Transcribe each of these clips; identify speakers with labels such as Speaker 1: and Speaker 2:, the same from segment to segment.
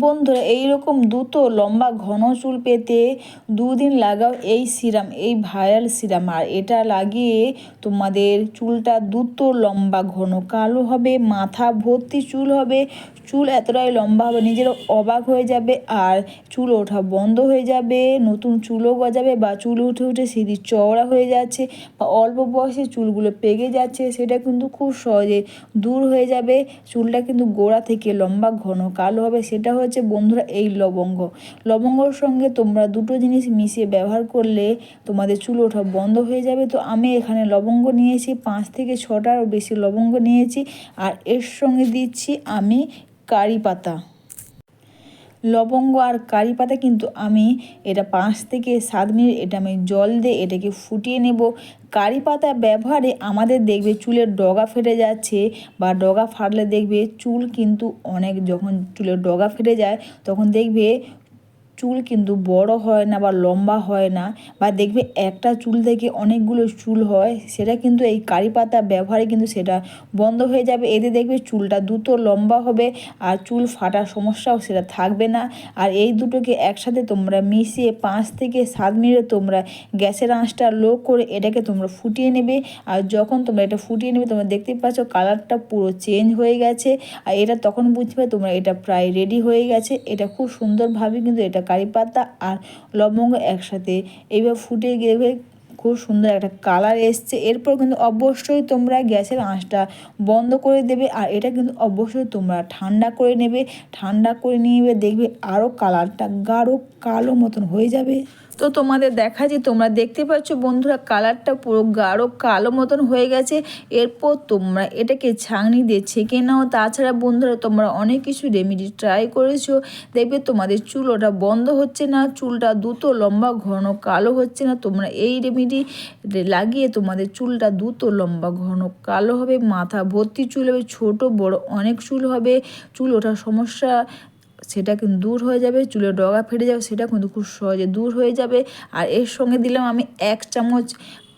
Speaker 1: বন্ধুরা, এইরকম দ্রুত লম্বা ঘন চুল পেতে দুদিন লাগাও এই সিরাম, এই ভাইরাল সিরাম। আর এটা লাগিয়ে তোমাদের চুলটা দ্রুত লম্বা ঘন, কালো হবে, মাথা ভর্তি চুল হবে, চুল এতটাই লম্বা হবে, নিজের অবাক হয়ে যাবে আর চুল ওঠা বন্ধ হয়ে যাবে, নতুন চুলও গজাবে বা চুল উঠে উঠে সিঁড়ি চওড়া হয়ে যাচ্ছে বা অল্প বয়সে চুলগুলো পেকে যাচ্ছে, সেটা কিন্তু খুব সহজে দূর হয়ে যাবে, চুলটা কিন্তু গোড়া থেকে লম্বা ঘন, কালো হবে, সেটা হচ্ছে বন্ধুরা এই লবঙ্গ। লবঙ্গর সঙ্গে তোমরা দুটো জিনিস মিশিয়ে ব্যবহার করলে তোমাদের চুল ওঠা বন্ধ হয়ে যাবে। তো আমি এখানে লবঙ্গ নিয়েছি, পাঁচ থেকে ছটারও বেশি লবঙ্গ নিয়েছি। আর এর সঙ্গে দিচ্ছি আমি কারি পাতা। লবঙ্গ আর কারি পাতা কিন্তু আমি এটা পাঁচ থেকে সাত মিনিট এটা আমি জল দিয়ে এটাকে ফুটিয়ে নেব। কারি পাতা ব্যবহারে আমাদের দেখবে চুলের ডগা ফেটে যাচ্ছে বা ডগা ফাটলে দেখবে চুল কিন্তু অনেক যখন চুলের ডগা ফেটে যায় তখন দেখবে চুল কিন্তু বড় হয় না বা লম্বা হয় না বা দেখবে একটা চুল থেকে অনেকগুলো চুল হয়, সেটা কিন্তু এই কারি পাতা ব্যবহারে কিন্তু সেটা বন্ধ হয়ে যাবে। এতে দেখবে চুলটা দ্রুত লম্বা হবে আর চুল ফাটার সমস্যাও সেটা থাকবে না। আর এই দুটোকে একসাথে তোমরা মিশিয়ে পাঁচ থেকে সাত মিনিট তোমরা গ্যাসের আঁচটা লো করে এটাকে তোমরা ফুটিয়ে নেবে। আর যখন তোমরা এটা ফুটিয়ে নেবে, তোমরা দেখতে পাচ্ছ কালারটা পুরো চেঞ্জ হয়ে গেছে। আর এটা তখন বুঝবে তোমরা এটা প্রায় রেডি হয়ে গেছে। এটা খুব সুন্দরভাবে কিন্তু এটা কারি পাতা আর লবঙ্গ একসাথে। এইভাবে ফুটে গেলে খুব সুন্দর একটা কালার এসছে। এরপর কিন্তু অবশ্যই তোমরা গ্যাসের আঁচটা বন্ধ করে দেবে আর এটা কিন্তু অবশ্যই তোমরা ঠান্ডা করে নেবে। ঠান্ডা করে নিয়ে দেখবে আরও কালারটা গাঢ় কালো মতন হয়ে যাবে। তো তোমাদের দেখা যে তোমরা দেখতে পাচ্ছ বন্ধুরা কালারটা পুরো গাঢ় কালো মতন হয়ে গেছে। এরপর তোমরা এটাকে ছাঁকনি দিয়ে ছেঁকে নাও। তাছাড়া বন্ধুরা তোমরা অনেক কিছু রেমেডি ট্রাই করেছ। দেখবে তোমাদের চুল ওটা বন্ধ হচ্ছে না, চুলটা দ্রুত লম্বা, ঘন, কালো হচ্ছে না। তোমরা এই রেমেডি লাগিয়ে তোমাদের চুলটা দ্রুত লম্বা, ঘন, কালো হবে। মাথা ভর্তি চুল হবে, ছোট, বড় অনেক চুল হবে। চুল ওঠার সমস্যা সেটা কিন্তু দূর হয়ে যাবে চুলের ডগা ফেটে যাবে, সেটা কিন্তু খুব সহজে দূর হয়ে যাবে। আর এর সঙ্গে দিলাম আমি এক চামচ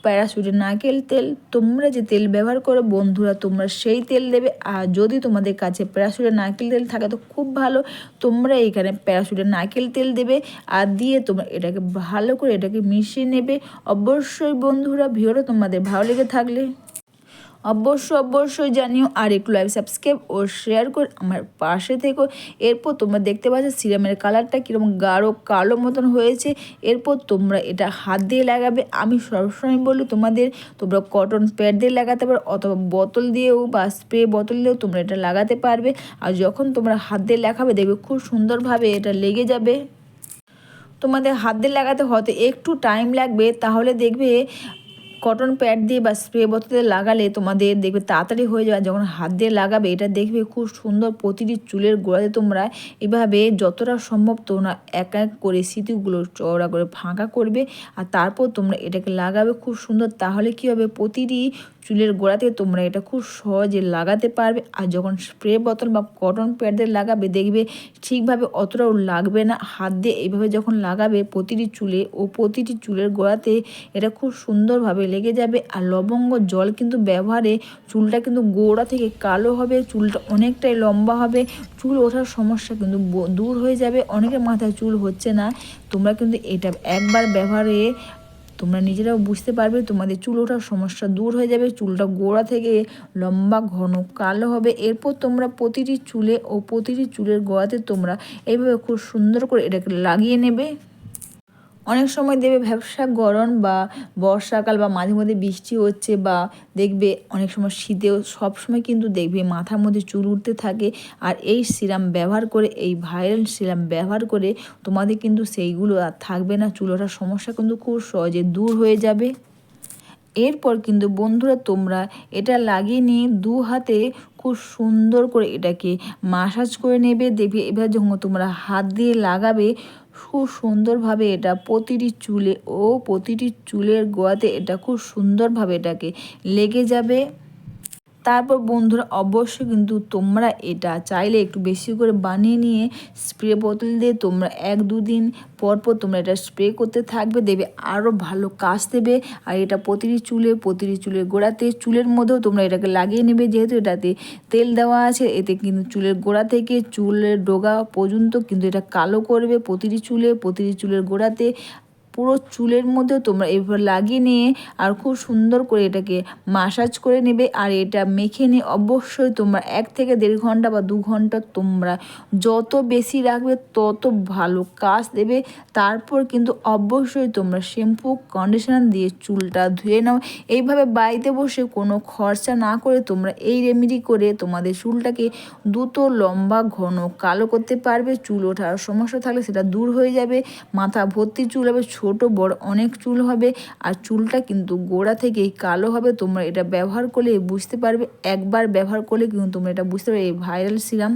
Speaker 1: প্যারাশুটের নারকেল তেল। তোমরা যে তেল ব্যবহার করো, বন্ধুরা তোমরা সেই তেল দেবে। আর যদি তোমাদের কাছে প্যারাশুটের নারকেল তেল থাকে তো খুব ভালো, তোমরা এখানে প্যারাশুটের নারকেল তেল দেবে। আর দিয়ে তোমরা এটাকে ভালো করে এটাকে মিশিয়ে নেবে। অবশ্যই বন্ধুরা ভিডিওটা তোমাদের ভালো লেগে থাকলে। অবশ্যই অবশ্যই জানিও আর একটু লাইভ সাবস্ক্রাইব ও শেয়ার করে আমার পাশে থেকো। এরপর তোমরা দেখতে পাচ্ছ সিরামের কালারটা কীরকম গাঢ়, কালো মতন হয়েছে। এরপর তোমরা এটা হাত দিয়ে লাগাবে। আমি সবসময় বলি তোমাদের, তোমরা কটন প্যাড দিয়ে লাগাতে পারো অথবা বোতল দিয়েও বা স্প্রে বোতল দিয়েও তোমরা এটা লাগাতে পারবে। আর যখন তোমরা হাত দিয়ে লাগাবে, দেখবে খুব সুন্দরভাবে এটা লেগে যাবে। তোমাদের হাত দিয়ে লাগাতে হয়তো একটু টাইম লাগবে, তাহলে দেখবে কটন প্যাড দিয়ে বা স্প্রে বোতলে লাগালে তোমাদের দেখবে তাড়াতাড়ি হয়ে যাবে। যখন হাত দিয়ে লাগাবে, এটা দেখবে খুব সুন্দর প্রতিটি চুলের গোড়াতে তোমরা এভাবে যতটা সম্ভব তোমরা এক এক করে স্মৃতিগুলো চওড়া করে ফাঁকা করবে। আর তারপর তোমরা এটাকে লাগাবে খুব সুন্দর। তাহলে কি হবে? প্রতিটি চুলের গোড়াতে তোমরা এটা খুব সহজে লাগাতে পারবে। আর যখন স্প্রে বোতল বা কটন প্যাডের লাগাবে, দেখবে ঠিকভাবে অতটাও লাগবে না। হাত দিয়ে এইভাবে যখন লাগাবে, প্রতিটি চুলে ও প্রতিটি চুলের গোড়াতে এটা খুব সুন্দরভাবে লেগে যাবে। আর লবঙ্গ জল কিন্তু ব্যবহারে চুলটা কিন্তু গোড়া থেকে কালো হবে, চুলটা অনেকটাই লম্বা হবে। চুল ওঠার সমস্যা কিন্তু দূর হয়ে যাবে। অনেকের মাথায় চুল হচ্ছে না। তোমরা কিন্তু এটা একবার ব্যবহারে তোমরা নিজেরাও বুঝতে পারবে তোমাদের চুল ওঠার সমস্যা দূর হয়ে যাবে, চুলটা গোড়া থেকে লম্বা, ঘন, কালো হবে। এরপর তোমরা প্রতিটি চুলে ও প্রতিটি চুলের গোড়াতে তোমরা এইভাবে খুব সুন্দর করে এটাকে লাগিয়ে নেবে। অনেক সময় দেবে ব্যবসা গরম বা বর্ষাকাল বা মাঝে মধ্যে বৃষ্টি হচ্ছে বা দেখবে অনেক সময় শীতেও সবসময় কিন্তু দেখবে মাথার মধ্যে চুল উঠতে থাকে। আর এই সিরাম ব্যবহার করে, এই ভাইরাল সিরাম ব্যবহার করে তোমাদের কিন্তু সেইগুলো আর থাকবে না, চুল ওঠার সমস্যা কিন্তু খুব সহজে দূর হয়ে যাবে। এরপর কিন্তু বন্ধুরা তোমরা এটা লাগিয়ে নিয়ে দু হাতে খুব সুন্দর করে এটাকে মাসাজ করে নেবে। দেখবে এবার যখন তোমরা হাত দিয়ে লাগাবে খুব সুন্দরভাবে এটা প্রতিটি চুলে ও প্রতিটি চুলের গোয়াতে এটা খুব সুন্দরভাবে এটাকে লেগে যাবে। তারপর বন্ধুরা অবশ্যই কিন্তু তোমরা এটা চাইলে একটু বেশি করে বানিয়ে নিয়ে স্প্রে বোতল দিয়ে তোমরা এক দুদিন পর পর তোমরা এটা স্প্রে করতে থাকবে দেবে আরও ভালো কাজ দেবে। আর এটা প্রতিটি চুলে, প্রতিটি চুলের গোড়াতে, চুলের মধ্যেও তোমরা এটাকে লাগিয়ে নেবে। যেহেতু এটাতে তেল দেওয়া আছে, এতে কিন্তু চুলের গোড়া থেকে চুলের ডোগা পর্যন্ত কিন্তু এটা কালো করবে প্রতিটি চুলে, প্রতিটি চুলের গোড়াতে। পুরো চুলের মধ্যেও তোমরা এভাবে লাগিয়ে নিয়ে আর খুব সুন্দর করে এটাকে মাসাজ করে নেবে আর এটা মেখে নিয়ে অবশ্যই তোমরা এক থেকে দেড় ঘণ্টা বা দু ঘণ্টা তোমরা যত বেশি রাখবে তত ভালো কাজ দেবে। তারপর কিন্তু অবশ্যই তোমরা শ্যাম্পু কন্ডিশনার দিয়ে চুলটা ধুয়ে নাও। এইভাবে বাড়িতে বসে কোনো খরচা না করে তোমরা এই রেমেডি করে তোমাদের চুলটাকে দ্রুত, লম্বা, ঘন, কালো করতে পারবে। চুল ওঠার সমস্যা থাকলে সেটা দূর হয়ে যাবে। মাথা ভর্তি চুল হবে ছোট, বড় অনেক চুল হবে আর চুলটা কিন্তু গোড়া থেকেই কালো হবে। তোমরা এটা ব্যবহার করলে বুঝতে পারবে। একবার ব্যবহার করলে কিন্তু তোমরা এটা বুঝতে পারবে। এই ভাইরাল সিরাম